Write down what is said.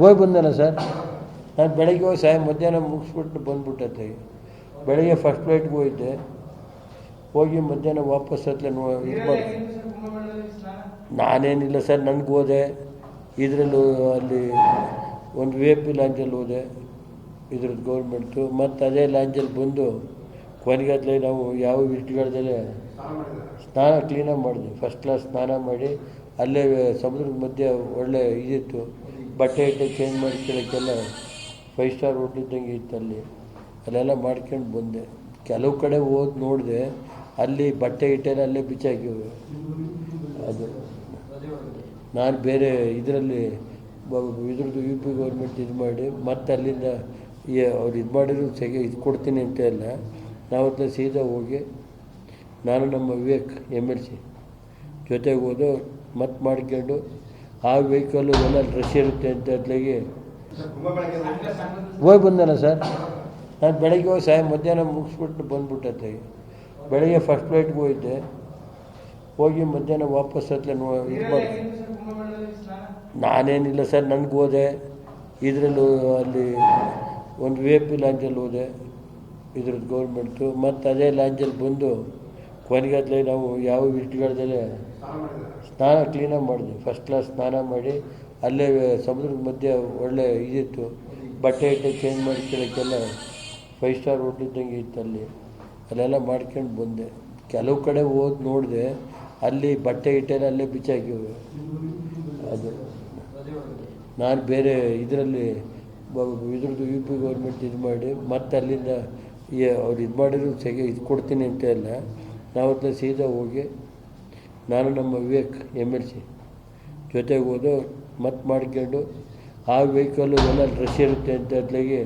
ಹೋಗಿ ಬಂದಲ್ಲ ಸರ್? ನಾನು ಬೆಳಗ್ಗೆ ಹೋಗಿ ಸಾಯಂ ಮಧ್ಯಾಹ್ನ ಮುಗಿಸ್ಬಿಟ್ಟು ಬಂದ್ಬಿಟ್ಟೆ ಬೆಳಗ್ಗೆ ಫಸ್ಟ್ ಫ್ಲೈಟ್ಗೆ ಹೋಗಿದ್ದೆ. ಹೋಗಿ ಮಧ್ಯಾಹ್ನ ವಾಪಸ್ ಹತ್ತಲೆ ನೋ ಇದು ಮಾಡಿ ನಾನೇನಿಲ್ಲ ಸರ್ ನನಗೆ ಹೋದೆ. ಇದರಲ್ಲೂ ಅಲ್ಲಿ ಒಂದು ವಿ ಎ ಪಿ ಲಾಂಚಲ್ಲಿ ಹೋದೆ. ಇದ್ರದ್ದು ಗೌರ್ಮೆಂಟು ಮತ್ತು ಅದೇ ಲಾಂಚಲ್ಲಿ ಬಂದು ಕೊನೆಗತ್ಲೆ ನಾವು ಯಾವ ವಿಟ್ಗಳದಲ್ಲೇ ಸ್ನಾನ ಕ್ಲೀನಾಗಿ ಮಾಡಿದ್ವಿ. ಫಸ್ಟ್ ಕ್ಲಾಸ್ ಸ್ನಾನ ಮಾಡಿ ಅಲ್ಲೇ ಸಮುದ್ರದ ಮಧ್ಯೆ ಒಳ್ಳೆ ಇದಿತ್ತು. ಬಟ್ಟೆ ಇಟ್ಟೆ ಚೇಂಜ್ ಮಾಡ್ಕೊಳ್ಳೋಕ್ಕೆಲ್ಲ ಫೈವ್ ಸ್ಟಾರ್ ಹೋಟ್ಲ್ ಇದ್ದಂಗೆ ಇತ್ತು ಅಲ್ಲಿ. ಅಲ್ಲೆಲ್ಲ ಮಾಡ್ಕೊಂಡು ಬಂದೆ. ಕೆಲವು ಕಡೆ ಹೋಗಿ ನೋಡಿದೆ, ಅಲ್ಲಿ ಬಟ್ಟೆ ಇಟ್ಟೆಲ್ಲ ಅಲ್ಲೇ ಬಿಚ್ಚಾಕಿವೆ. ಅದು ನಾನು ಬೇರೆ ಇದರಲ್ಲಿ ಇದ್ರದ್ದು ಯು ಪಿ ಗೌರ್ಮೆಂಟ್ ಇದು ಮಾಡಿ, ಮತ್ತೆ ಅಲ್ಲಿಂದ ಅವ್ರು ಇದು ಮಾಡಿದ್ರು ಸೆಗೆ, ಇದು ಕೊಡ್ತೀನಿ ಅಂತ ಎಲ್ಲ ನಾವು ಹತ್ರ ಸೀದಾ ಹೋಗಿ, ನಾನು ನಮ್ಮ ವಿವೇಕ್ ಎಂ ಎಲ್ ಸಿ ಜೊತೆಗೆ ಹೋದು ಮತ್ತೆ ಮಾಡ್ಕೊಂಡು ಆ ವೆಹಿಕಲ್ಲು ಎಲ್ಲ ರಶ್ ಇರುತ್ತೆ ಅಂತ ಅದ್ಲಾಗಿ. ಹೋಗಿ ಬಂದಲ್ಲ ಸರ್? ನಾನು ಬೆಳಗ್ಗೆ ಹೋಗಿ ಸಾಯಂ ಮಧ್ಯಾಹ್ನ ಮುಗಿಸ್ಬಿಟ್ಟು ಬಂದ್ಬಿಟ್ಟೆ ಬೆಳಗ್ಗೆ ಫಸ್ಟ್ ಫ್ಲೈಟ್ಗೆ ಹೋಗಿದ್ದೆ. ಹೋಗಿ ಮಧ್ಯಾಹ್ನ ವಾಪಸ್ ಹತ್ತಲೆ ನೋ ಇದು ಮಾಡಿ ನಾನೇನಿಲ್ಲ ಸರ್ ನನಗೆ ಹೋದೆ. ಇದರಲ್ಲೂ ಅಲ್ಲಿ ಒಂದು ವಿ ಎ ಪಿ ಲಾಂಜಲ್ಲಿ ಹೋದೆ ಇದ್ರದ್ದು ಗೌರ್ಮೆಂಟು ಮತ್ತು ಅದೇ ಲಾಂಜಲ್ಲಿ ಬಂದು ಕೊನೆಗತ್ಲೆ ನಾವು ಯಾವ ಇಟ್ಕೊಳ್ದಲ್ಲೇ ಸ್ನಾನ ಕ್ಲೀನಾಗಿ ಮಾಡಿದ್ವಿ. ಫಸ್ಟ್ ಕ್ಲಾಸ್ ಸ್ನಾನ ಮಾಡಿ, ಅಲ್ಲೇ ಸಮುದ್ರದ ಮಧ್ಯೆ ಒಳ್ಳೆ ಇದಿತ್ತು. ಬಟ್ಟೆ ಇಟ್ಟೆ ಚೇಂಜ್ ಮಾಡ್ಕೊಳ್ಳೋಕ್ಕೆಲ್ಲ ಫೈವ್ ಸ್ಟಾರ್ ಹೋಟ್ಲ್ ಇದ್ದಂಗೆ ಇತ್ತು ಅಲ್ಲಿ. ಅಲ್ಲೆಲ್ಲ ಮಾಡ್ಕೊಂಡು ಬಂದೆ. ಕೆಲವು ಕಡೆ ಹೋಗಿ ನೋಡಿದೆ, ಅಲ್ಲಿ ಬಟ್ಟೆ ಇಟ್ಟೆಲ್ಲ ಅಲ್ಲೇ ಬಿಚ್ಚಾಕಿವೆ ಅದು. ನಾನು ಬೇರೆ ಇದರಲ್ಲಿ ಇದ್ರದ್ದು ಯು ಪಿ ಗೌರ್ಮೆಂಟ್ ಇದು ಮಾಡಿ ಮತ್ತೆ ಅಲ್ಲಿಂದ ಅವ್ರು ಇದು ಮಾಡಿದ್ರು ಸೆಗೆ ಇದು ಕೊಡ್ತೀನಿ ಅಂತ ಎಲ್ಲ ನಾವು ಹತ್ರ ಸೀದಾ ಹೋಗಿ, ನಾನು ನಮ್ಮ ವಿವೇಕ್ ಎಂ ಎಲ್ ಸಿ ಜೊತೆಗೆ ಹೋದು ಮತ್ತೆ ಮಾಡ್ಕೊಂಡು, ಆ ವೆಹಿಕಲ್ಲು ಎಲ್ಲ ರಶ್ ಇರುತ್ತೆ ಅಂತ ಅದ್ಲಾಗಿ